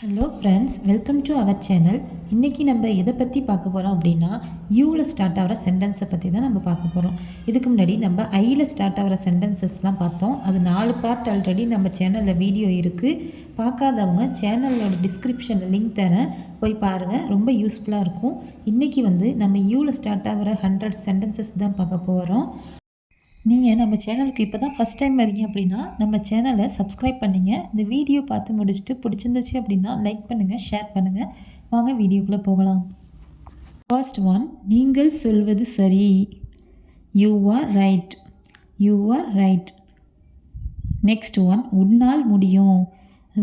Hello friends welcome to our channel இன்றைக்கி நம்ம எதை பற்றி பார்க்க போகிறோம் அப்படின்னா யூவில் ஸ்டார்ட் ஆகிற சென்டென்ஸை பற்றி தான் நம்ம பார்க்க போகிறோம் இதுக்கு முன்னாடி நம்ம ஐயில் ஸ்டார்ட் ஆகிற சென்டென்சஸ்லாம் பார்த்தோம். அது நாலு பார்ட் ஆல்ரெடி நம்ம சேனலில் வீடியோ இருக்குது பார்க்காதவங்க சேனலோட டிஸ்கிரிப்ஷனில் லிங்க் தரேன் போய் பாருங்கள் ரொம்ப யூஸ்ஃபுல்லாக இருக்கும். இன்றைக்கி வந்து நம்ம யூவில் ஸ்டார்ட் ஆகிற ஹண்ட்ரட் சென்டென்சஸ் தான் பார்க்க போகிறோம் நீங்கள் நம்ம சேனலுக்கு இப்போ தான் ஃபஸ்ட் டைம் வரீங்க அப்படின்னா நம்ம சேனலை சப்ஸ்கிரைப் பண்ணிங்க. இந்த வீடியோ பார்த்து முடிச்சுட்டு பிடிச்சிருந்துச்சு அப்படின்னா லைக் பண்ணுங்கள் ஷேர் பண்ணுங்கள் வாங்க வீடியோக்குள்ளே போகலாம். ஃபர்ஸ்ட் ஒன் நீங்கள் சொல்வது சரி. You are right you are right next one உன்னால் முடியும்.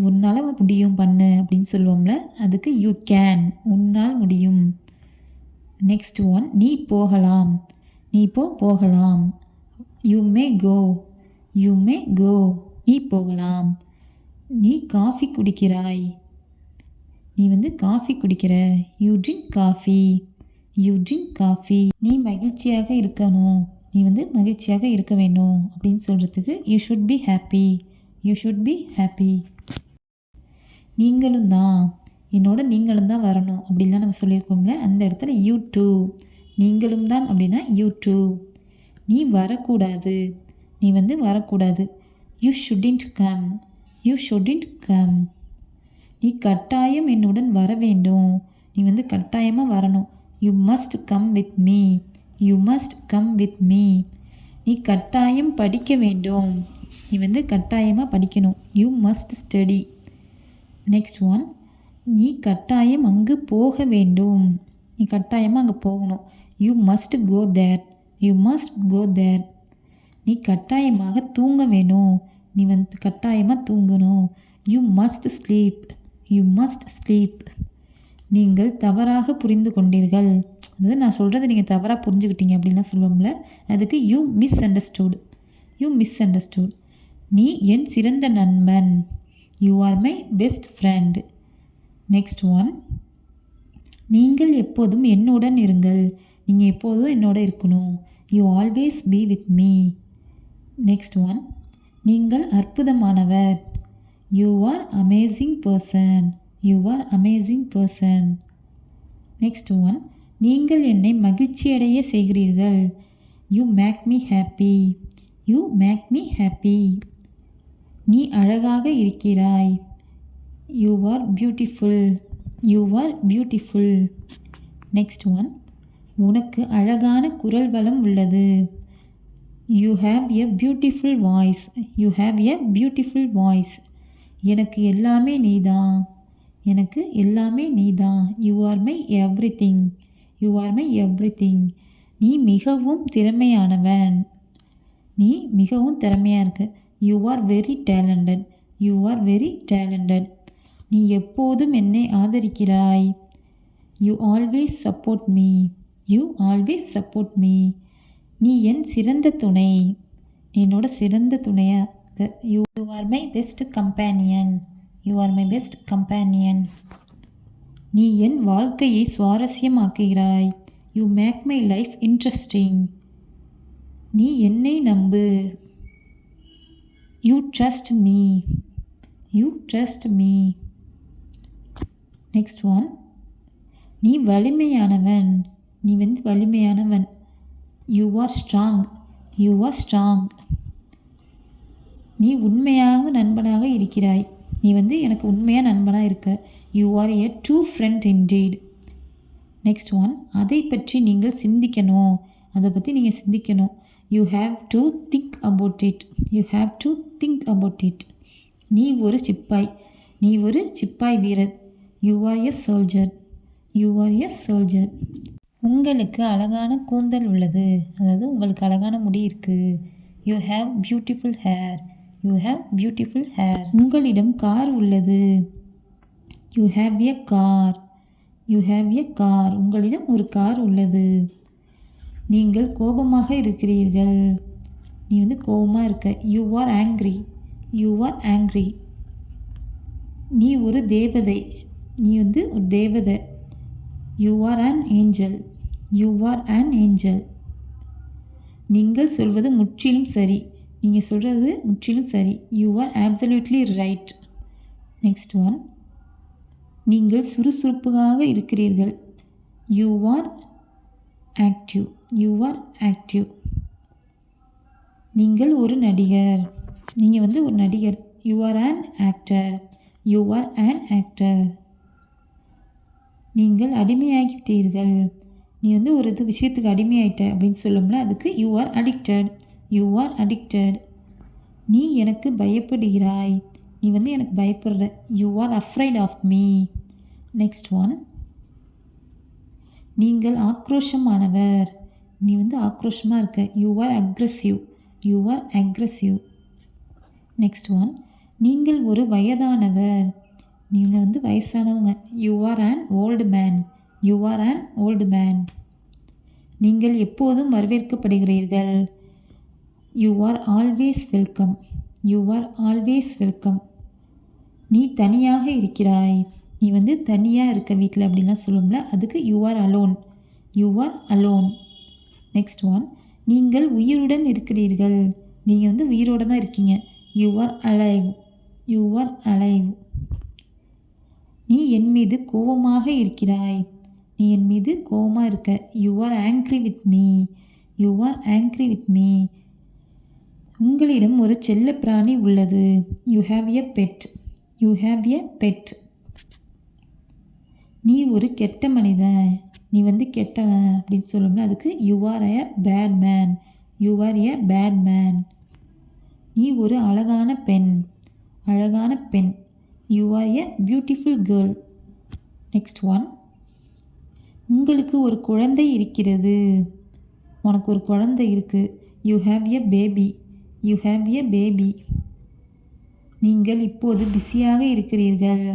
உன்னால் முடியும் பண்ணு அப்படின்னு சொல்லுவோம்ல அதுக்கு யூ கேன் உன்னால் முடியும். நெக்ஸ்ட் ஒன் நீ போகலாம். நீ இப்போ போகலாம். You may go you may கோ நீ போகலாம். நீ காஃபி குடிக்கிறாய். நீ வந்து காஃபி குடிக்கிற. You drink coffee you drink coffee நீ மகிழ்ச்சியாக இருக்கணும். நீ வந்து மகிழ்ச்சியாக இருக்க வேணும் அப்படின்னு சொல்கிறதுக்கு you should be happy you should be happy நீங்களும் தான். என்னோட நீங்களும் தான் வரணும் அப்படின்லாம் நம்ம சொல்லியிருக்கோம்ல அந்த இடத்துல யூ டூ நீங்களும் தான் அப்படின்னா யூ டூ நீ வரக்கூடாது. நீ வந்து வரக்கூடாது. You shouldn't come you shouldn't come நீ கட்டாயம் என்னுடன் வர வேண்டும். நீ வந்து கட்டாயமாக வரணும். You must come with me you must come with me நீ கட்டாயம் படிக்க வேண்டும். நீ வந்து கட்டாயமாக படிக்கணும். You must study next one நீ கட்டாயம் அங்கு போக வேண்டும். நீ கட்டாயமாக அங்கே போகணும். You must go there you must go there நீ கட்டாயமாக தூங்க வேணும். நீ வந்து கட்டாயமாக தூங்கணும். You must sleep you must sleep நீங்கள் தவறாக புரிந்து கொண்டீர்கள். அதாவது நான் சொல்கிறத நீங்கள் தவறாக புரிஞ்சுக்கிட்டீங்க அப்படின்லாம் சொல்லுவோம்ல. அதுக்கு you misunderstood you misunderstood நீ என் சிறந்த நண்பன். You are my best friend next one நீங்கள் எப்போதும் என்னுடன் இருங்கள். நீங்கள் எப்போதும் என்னோட இருக்கணும். You always be with me next one நீங்கள் அற்புதமானவர். You are amazing person you are amazing person next one நீங்கள் என்னை மகிழ்ச்சியடைய செய்கிறீர்கள். You make me happy you make me happy நீ அழகாக இருக்கிறாய். You are beautiful you are beautiful next one உனக்கு அழகான குரல் வளம் உள்ளது. You have a beautiful voice you have a beautiful voice எனக்கு எல்லாமே நீதான் எனக்கு எல்லாமே நீதான் you are my everything you are my everything நீ மிகவும் திறமையானவன். நீ மிகவும் திறமையாக இருக்க. You are very talented you are very talented நீ எப்போதும் என்னை ஆதரிக்கிறாய். You always support me you always support me நீ என் சிறந்த துணை. என்னோட சிறந்த துணையாக you you are my best companion you are my best companion நீ என் வாழ்க்கையை சுவாரஸ்யமாக்குகிறாய். You make my life interesting நீ என்னை நம்பு. You trust me you trust me next one நீ வலிமையானவன். நீ வந்து வலிமையானவன். You are strong you are strong நீ உண்மையாக நண்பனாக இருக்கிறாய். நீ வந்து எனக்கு உண்மையாக நண்பனாக இருக்க. You are a true friend indeed next one அதை பற்றி நீங்கள் சிந்திக்கணும். அதை பற்றி நீங்கள் சிந்திக்கணும். You have to think about it you have to think about it நீ ஒரு சிப்பாய். நீ ஒரு சிப்பாய் வீரர். You are a soldier you are a soldier உங்களுக்கு அழகான கூந்தல் உள்ளது. அதாவது உங்களுக்கு அழகான முடி இருக்குது you have beautiful hair you have beautiful hair உங்களிடம் கார் உள்ளது. You have a car you have a car உங்களிடம் ஒரு கார் உள்ளது. நீங்கள் கோபமாக இருக்கிறீர்கள். நீ வந்து கோபமாக இருக்க. You are angry you are angry நீ ஒரு தேவதை. நீ வந்து ஒரு தேவதை. You are an angel you are an angel நீங்கள் சொல்வது முற்றிலும் சரி. நீங்கள் சொல்கிறது முற்றிலும் சரி. You are absolutely right next one நீங்கள் சுறுசுறுப்பாக இருக்கிறீர்கள். You are active you are active நீங்கள் ஒரு நடிகர். நீங்கள் வந்து ஒரு நடிகர். You are an actor you are an actor நீங்கள் அடிமையாகிவிட்டீர்கள். நீ வந்து ஒரு இது விஷயத்துக்கு அடிமையாயிட்ட அப்படின்னு சொல்லும்ல அதுக்கு you are addicted you are addicted நீ எனக்கு பயப்படுகிறாய். நீ வந்து எனக்கு பயப்படுற. You are afraid of me next one நீங்கள் ஆக்ரோஷமானவர். நீ வந்து ஆக்ரோஷமாக இருக்க. You are aggressive you are aggressive next one நீங்கள் ஒரு வயதானவர். நீங்கள் வந்து வயசானவங்க. You are an old man you are an old man நீங்கள் எப்போதும் வரவேற்கப்படுகிறீர்கள். You are always welcome you are always welcome நீ தனியாக இருக்கிறாய். நீ வந்து தனியாக இருக்க வீட்டில் அப்படின்லாம் சொல்லும்ல? அதுக்கு you are alone you are alone next one நீங்கள் உயிருடன் இருக்கிறீர்கள். நீங்கள் வந்து உயிரோடு தான் இருக்கீங்க. You are alive you are alive நீ என் மீது கோபமாக இருக்கிறாய். நீ என் மீது கோபமாக இருக்க. You are angry with me you are angry with me உங்களிடம் ஒரு செல்ல பிராணி உள்ளது. You have a pet you have a pet நீ ஒரு கெட்ட மனிதன் நீ வந்து கெட்டவன் அப்படின்னு சொல்லணும்னா அதுக்கு you are a bad man you are a bad man நீ ஒரு அழகான பெண். அழகான பெண். You are a beautiful girl next one உங்களுக்கு ஒரு குழந்தை இருக்கிறது. உனக்கு ஒரு குழந்தை இருக்குது you have a baby you have a baby நீங்கள் இப்போது பிஸியாக இருக்கிறீர்கள்.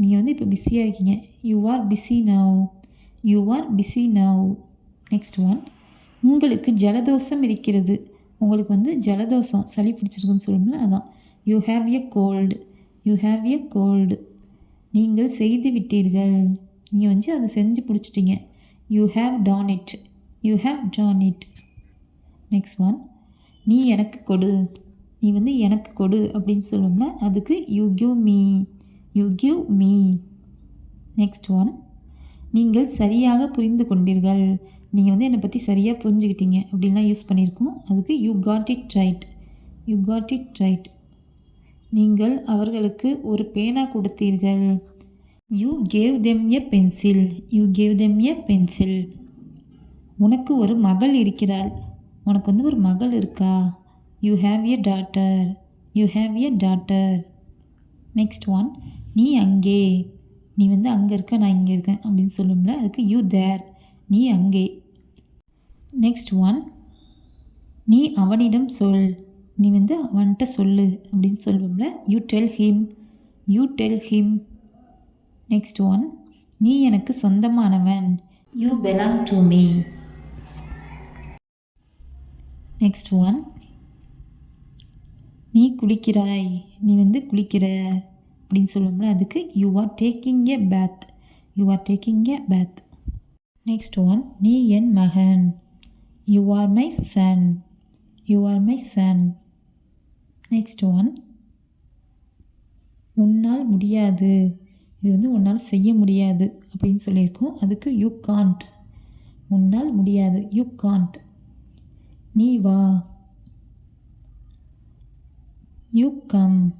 நீங்கள் வந்து இப்போ பிஸியாக இருக்கீங்க. You are busy now you are busy now next one உங்களுக்கு ஜலதோஷம் இருக்கிறது. உங்களுக்கு வந்து ஜலதோஷம் சளி பிடிச்சிருக்குன்னு சொல்லணும்ல அதான். You have a cold you have a cold நீங்கள் செய்து விட்டீர்கள் நீங்கள் வந்து அதை செஞ்சு பிடிச்சிட்டிங்க. You have done it you have done it next one நீ எனக்கு கொடு. நீ வந்து எனக்கு கொடு அப்படின்னு சொல்லுவோம்ல அதுக்கு you give me you give me next one நீங்கள் சரியாக புரிந்து கொண்டீர்கள். நீங்கள் வந்து என்னை பற்றி சரியாக புரிஞ்சுக்கிட்டீங்க அப்படின்லாம் யூஸ் பண்ணியிருக்கோம். அதுக்கு you got it right you got it right நீங்கள் அவர்களுக்கு ஒரு பேனா கொடுத்தீர்கள். You gave them a pencil you gave them a pencil உனக்கு ஒரு மகள் இருக்கிறாள். உனக்கு வந்து ஒரு மகள் இருக்கா? You have a daughter you have a daughter next one நீ அங்கே. நீ வந்து அங்கே இருக்க நான் இங்கே இருக்கேன் அப்படின்னு சொல்லும்ல அதுக்கு யூ தேர் நீ அங்கே. நெக்ஸ்ட் ஒன் நீ அவனிடம் சொல். நீ வந்து அவன்கிட்ட சொல்லு அப்படின்னு சொல்லுவோம்ல. You tell him you tell him next one நீ எனக்கு சொந்தமானவன். You belong to me next one நீ குளிக்கிறாய். நீ வந்து குளிக்கிற அப்படின்னு சொல்லுவோம்ல. அதுக்கு you are taking a bath you are taking a bath next one நீ என் மகன். You are my son you are my son next one உன்னால் முடியாது. இது வந்து உன்னால் செய்ய முடியாது அப்படின்னு சொல்லியிருக்கோம். அதுக்கு யூ காண்ட் உன்னால் முடியாது. யூ காண்ட் நீ வா. யூ கம்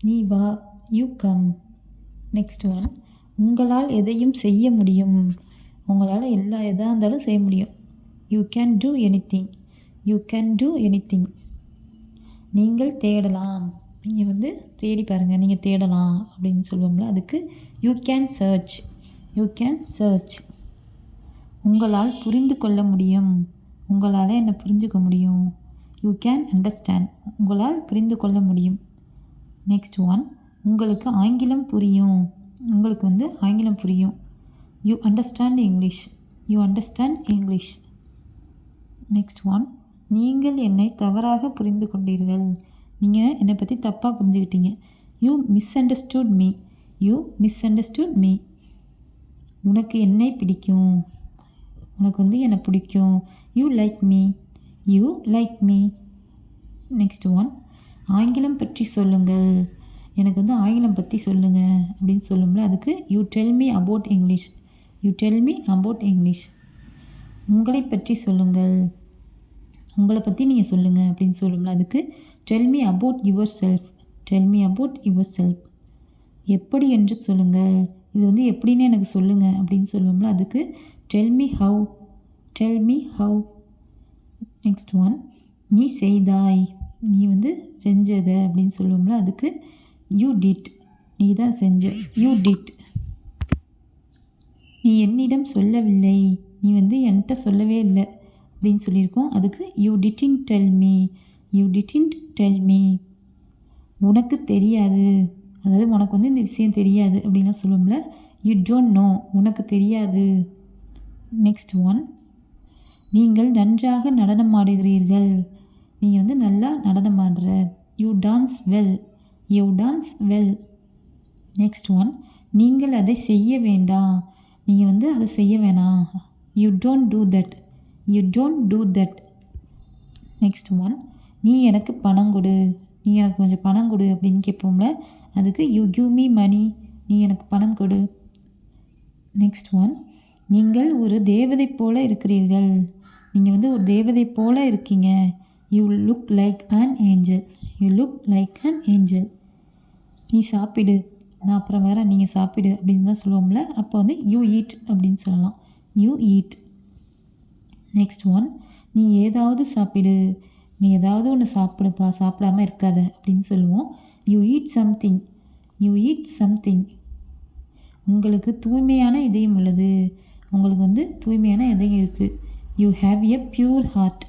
நீ வா. யூ கம் நெக்ஸ்ட் ஒன் உங்களால் எதையும் செய்ய முடியும். உங்களால் எல்லா எதாக இருந்தாலும் செய்ய முடியும். You can do anything you can do anything நீங்கள் தேடலாம். நீங்கள் வந்து தேடி பாருங்கள் நீங்கள் தேடலாம் அப்படின்னு சொல்லுவோம்ல அதுக்கு you can search you can search உங்களால் புரிந்து கொள்ள முடியும். உங்களால் என்னை புரிஞ்சுக்க முடியும்? யூ கேன் அண்டர்ஸ்டாண்ட் உங்களால் புரிந்து கொள்ள முடியும். நெக்ஸ்ட் ஒன் உங்களுக்கு ஆங்கிலம் புரியும். உங்களுக்கு வந்து ஆங்கிலம் புரியும். You understand English you understand English next one நீங்கள் என்னை தவறாக புரிந்து கொண்டீர்கள். நீங்கள் என்னை பற்றி தப்பாக புரிஞ்சுக்கிட்டீங்க. You misunderstood me you misunderstood me உனக்கு என்னை பிடிக்கும். உனக்கு வந்து என்னை பிடிக்கும். You like me you like me next one ஆங்கிலம் பற்றி சொல்லுங்கள். எனக்கு வந்து ஆங்கிலம் பற்றி சொல்லுங்கள் அப்படின்னு சொல்லும்ல அதுக்கு you tell me about English you tell me about English உங்களை பற்றி சொல்லுங்கள். உங்களை பற்றி நீங்கள் சொல்லுங்கள் அப்படின்னு சொல்லும்ல. அதுக்கு tell me about yourself tell me about yourself எப்படி என்று சொல்லுங்கள் இது வந்து எப்படின்னு எனக்கு சொல்லுங்கள் அப்படின்னு சொல்லுவோம்ல அதுக்கு tell me how tell me how next one நீ செய்தாய். நீ வந்து செஞ்சதை. அப்படின்னு சொல்லுவோம்ல அதுக்கு யூ டிட் நீ தான் செஞ்ச. யூ டிட் நீ என்னிடம் சொல்லவில்லை. நீ வந்து என்கிட்ட சொல்லவே இல்லை. அப்படின்னு சொல்லியிருக்கோம். அதுக்கு you didn't tell me you didn't tell me உனக்கு தெரியாது. அதாவது உனக்கு வந்து இந்த விஷயம் தெரியாது அப்படின்லாம் சொல்லுவோம்ல. யூ டோன்ட் நோ உனக்கு தெரியாது. நெக்ஸ்ட் ஒன் நீங்கள் நன்றாக நடனம் ஆடுகிறீர்கள். நீங்கள் வந்து நல்லா நடனம் ஆடுற. You dance well you dance well next one நீங்கள் அதை செய்ய வேண்டாம். நீங்கள் வந்து அதை செய்ய வேணாம். You don't do that you don't do that next one நீ எனக்கு பணம் கொடு. நீ எனக்கு கொஞ்சம் பணம் கொடு அப்படின்னு கேட்போம்ல? அதுக்கு யூ கிவ் மீ மணி நீ எனக்கு பணம் கொடு. நெக்ஸ்ட் ஒன் நீங்கள் ஒரு தேவதை போல இருக்கிறீர்கள். நீங்கள் வந்து ஒரு தேவதை போல இருக்கீங்க. You look like an angel you look like an angel நீ சாப்பிடு. நான் அப்புறம் வேறு நீங்கள் சாப்பிடு அப்படின்னு தான் சொல்லுவோம்ல. அப்போ வந்து யூ ஈட் அப்படின்னு சொல்லலாம். யூ ஈட் நெக்ஸ்ட் ஒன் நீ ஏதாவது சாப்பிடு. நீ ஏதாவது ஒன்று சாப்பிடுப்பா சாப்பிடாம இருக்காத அப்படின்னு சொல்லுவோம். You eat something you eat something உங்களுக்கு தூய்மையான இதயம் உள்ளது. உங்களுக்கு வந்து தூய்மையான இதயம் இருக்குது you have a pure heart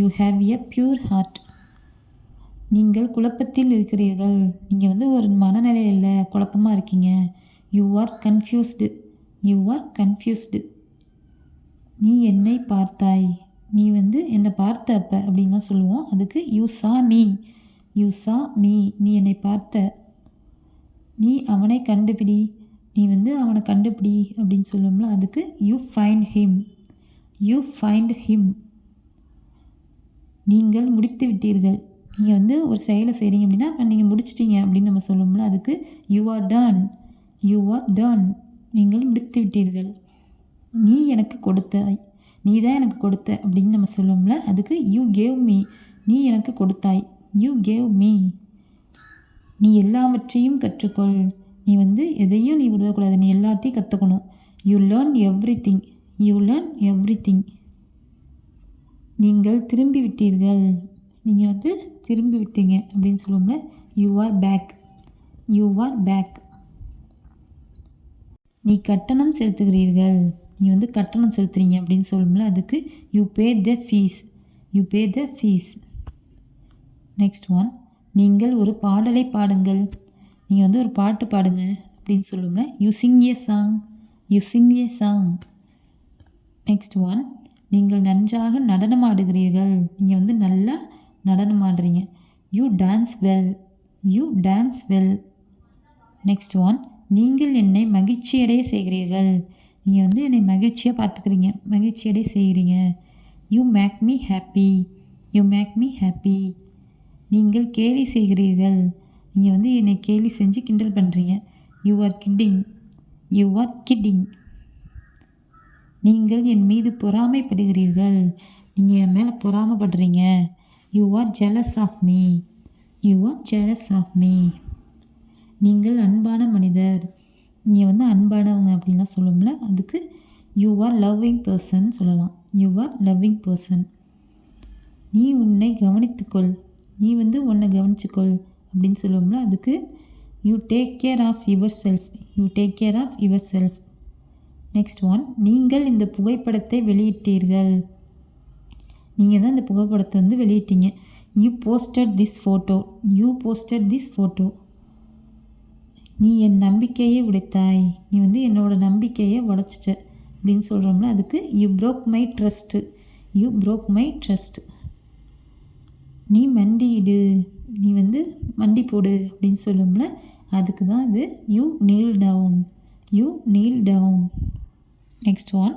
you have a pure heart நீங்கள் குழப்பத்தில் இருக்கிறீர்கள். நீங்கள் வந்து ஒரு மனநிலையில் குழப்பமாக இருக்கீங்க. You are confused you are confused நீ என்னை பார்த்தாய். நீ வந்து என்னை பார்த்த அப்போ அப்படின்லாம் சொல்லுவோம். அதுக்கு யூ சா மீ யூ சா மீ நீ என்னை பார்த்த. நீ அவனை கண்டுபிடி. நீ வந்து அவனை கண்டுபிடி. அப்படின்னு சொல்லுவோம்ல அதுக்கு you find him you find him நீங்கள் முடித்து விட்டீர்கள். நீங்கள் வந்து ஒரு செயலை செய்கிறீங்க அப்படின்னா இப்போ நீங்கள் முடிச்சிட்டீங்க அப்படின்னு நம்ம சொல்லுவோம்ல அதுக்கு you are done you are done நீங்கள் முடித்து விட்டீர்கள். நீ எனக்கு கொடுத்தாய் நீ தான் எனக்கு கொடுத்த அப்படின்னு நம்ம சொல்லுவோம்ல அதுக்கு யூ கேவ் மீ நீ எனக்கு கொடுத்தாய். யூ கேவ் மீ நீ எல்லாவற்றையும் கற்றுக்கொள். நீ வந்து எதையும் நீ விடக்கூடாது. நீ எல்லாத்தையும் கற்றுக்கணும் you learn everything you learn everything நீங்கள் திரும்பி விட்டீர்கள் நீங்கள் வந்து திரும்பி விட்டீங்க அப்படின்னு சொல்லுவோம்ல you are back you are back நீ கட்டணம் செலுத்துகிறீர்கள். நீ வந்து கட்டணம் செலுத்துறீங்க அப்படின்னு சொல்லும்ல அதுக்கு you pay the fees you pay the fees next one நீங்கள் ஒரு பாடலை பாடுங்கள். நீங்கள் வந்து ஒரு பாட்டு பாடுங்க அப்படின்னு சொல்லும்ல you sing a song you sing a song next one நீங்கள் நன்றாக நடனம் ஆடுகிறீர்கள் நீங்கள் வந்து நல்லா நடனம் ஆடுறீங்க you dance well you dance well next one நீங்கள் என்னை மகிழ்ச்சியடைய செய்கிறீர்கள். நீங்கள் வந்து என்னை மகிழ்ச்சியாக பார்த்துக்கிறீங்க மகிழ்ச்சியடைய செய்கிறீங்க you make me happy you make me happy நீங்கள் கேலி செய்கிறீர்கள். நீங்கள் வந்து என்னை கேலி செஞ்சு கிண்டல் பண்ணுறீங்க you are kidding you are kidding நீங்கள் என் மீது பொறாமைப்படுகிறீர்கள். நீங்கள் என் மேலே பொறாமைப்படுறீங்க. You are jealous of me you are jealous of me நீங்கள் அன்பான மனிதர். நீங்கள் வந்து அன்பானவங்க அப்படின்லாம் சொல்லுவோம்ல அதுக்கு யூ ஆர் லவ்விங் பர்சன் சொல்லலாம். யூ ஆர் லவ்விங் பர்சன் நீ உன்னை கவனித்துக்கொள். நீ வந்து உன்னை கவனிச்சுக்கொள் அப்படின்னு சொல்லுவோம்ல அதுக்கு you take care of yourself you take care of yourself next one நீங்கள் இந்த புகைப்படத்தை வெளியிட்டீர்கள். நீங்கள் தான் இந்த புகைப்படத்தை வந்து வெளியிட்டீங்க. You posted this photo you posted this photo நீ என் நம்பிக்கையை உடைத்தாய். நீ வந்து என்னோட நம்பிக்கையை உடைச்சிட்ட. அப்படின்னு சொல்கிறோம்ல அதுக்கு you broke my trust you broke my trust நீ மண்டிடு நீ வந்து மண்டி போடு அப்படின்னு சொல்லும்ல அதுக்கு தான் இது you kneel down you kneel down next one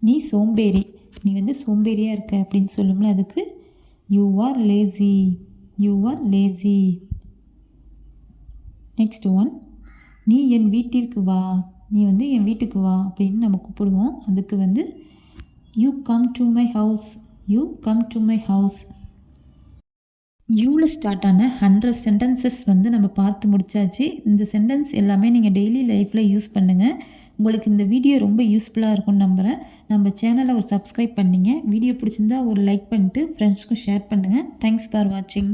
நீ சோம்பேறி. நீ வந்து சோம்பேறியாக இருக்க அப்படின்னு சொல்லும்ல அதுக்கு you are lazy you are lazy next one நீ என் வீட்டிற்கு வா. நீ வந்து என் வீட்டுக்கு வா அப்படின்னு நம்ம கூப்பிடுவோம். அதுக்கு வந்து you come to my house you come to my house யூவில் start ஆன ஹண்ட்ரட் சென்டென்சஸ் வந்து நம்ம பார்த்து முடிச்சாச்சு. இந்த சென்டென்ஸ் எல்லாமே நீங்கள் டெய்லி லைஃப்பில் யூஸ் பண்ணுங்கள் உங்களுக்கு இந்த வீடியோ ரொம்ப யூஸ்ஃபுல்லாக இருக்கும்னு நம்புகிறேன் நம்ம சேனலை ஒரு சப்ஸ்கிரைப் பண்ணிங்க. வீடியோ பிடிச்சிருந்தா ஒரு லைக் பண்ணிட்டு ஃப்ரெண்ட்ஸ்க்கும் ஷேர் பண்ணுங்கள் தேங்க்ஸ் ஃபார் வாட்சிங்